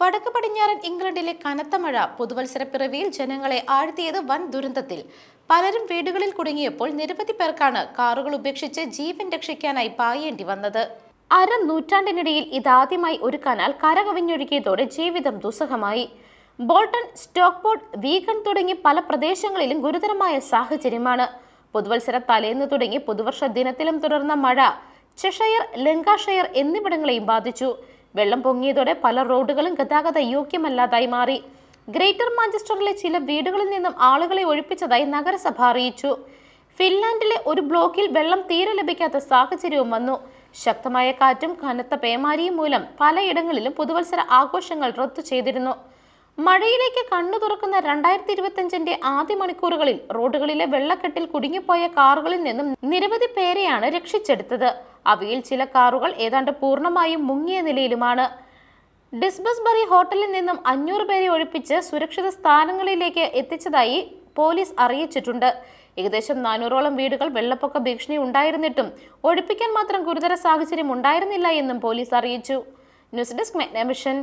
വടക്ക് പടിഞ്ഞാറൻ ഇംഗ്ലണ്ടിലെ കനത്ത മഴ പുതുവത്സര പിറവിയിൽ ജനങ്ങളെ ആഴ്ത്തിയത് വൻ ദുരന്തത്തിൽ. പലരും വീടുകളിൽ കുടുങ്ങിയപ്പോൾ നിരവധി പേർക്കാണ് കാറുകൾ ഉപേക്ഷിച്ച് ജീവൻ രക്ഷിക്കാനായി പായേണ്ടി വന്നത്. അര നൂറ്റാണ്ടിനിടയിൽ ഇതാദ്യമായി ഒരു കനാൽ കരകവിഞ്ഞൊഴുകിയതോടെ ജീവിതം ദുസ്സഹമായി. ബോൾട്ടൺ സ്റ്റോക്ക്പോർട്ട് വീഗൺ തുടങ്ങി പല പ്രദേശങ്ങളിലും ഗുരുതരമായ സാഹചര്യമാണ്. പുതുവത്സര തലേന്ന് തുടങ്ങി പുതുവർഷ ദിനത്തിലും തുടർന്ന മഴ ചെഷയർ ലങ്കാഷയർ എന്നിവിടങ്ങളെയും ബാധിച്ചു. വെള്ളം പൊങ്ങിയതോടെ പല റോഡുകളും ഗതാഗത യോഗ്യമല്ലാതായി മാറി. ഗ്രേറ്റർ മാഞ്ചസ്റ്ററിലെ ചില വീടുകളിൽ നിന്നും ആളുകളെ ഒഴിപ്പിച്ചതായി നഗരസഭ അറിയിച്ചു. ഫിൻലാൻഡിലെ ഒരു ബ്ലോക്കിൽ വെള്ളം തീരെ ലഭിക്കാത്ത സാഹചര്യവും വന്നു. ശക്തമായ കാറ്റും കനത്ത പേമാരിയും മൂലം പലയിടങ്ങളിലും പുതുവത്സര ആഘോഷങ്ങൾ റദ്ദു ചെയ്തിരുന്നു. മഴയിലേക്ക് കണ്ണു തുറക്കുന്ന രണ്ടായിരത്തി ഇരുപത്തിയഞ്ചിന്റെ ആദ്യ മണിക്കൂറുകളിൽ റോഡുകളിലെ വെള്ളക്കെട്ടിൽ കുടുങ്ങിപ്പോയ കാറുകളിൽ നിന്നും നിരവധി പേരെയാണ് രക്ഷിച്ചെടുത്തത്. അവയിൽ ചില കാറുകൾ ഏതാണ്ട് പൂർണമായും മുങ്ങിയ നിലയിലുമാണ്. ഡിസ്ബസ്ബറി ഹോട്ടലിൽ നിന്നും അഞ്ഞൂറ് പേരെ ഒഴിപ്പിച്ച് സുരക്ഷിത സ്ഥാനങ്ങളിലേക്ക് എത്തിച്ചതായി പോലീസ് അറിയിച്ചിട്ടുണ്ട്. ഏകദേശം നാനൂറോളം വീടുകൾ വെള്ളപ്പൊക്ക ഭീഷണി ഉണ്ടായിരുന്നിട്ടും ഒഴിപ്പിക്കാൻ മാത്രം ഗുരുതര സാഹചര്യം ഉണ്ടായിരുന്നില്ല എന്നും പോലീസ് അറിയിച്ചു. News desk മെഗ്നമിഷൻ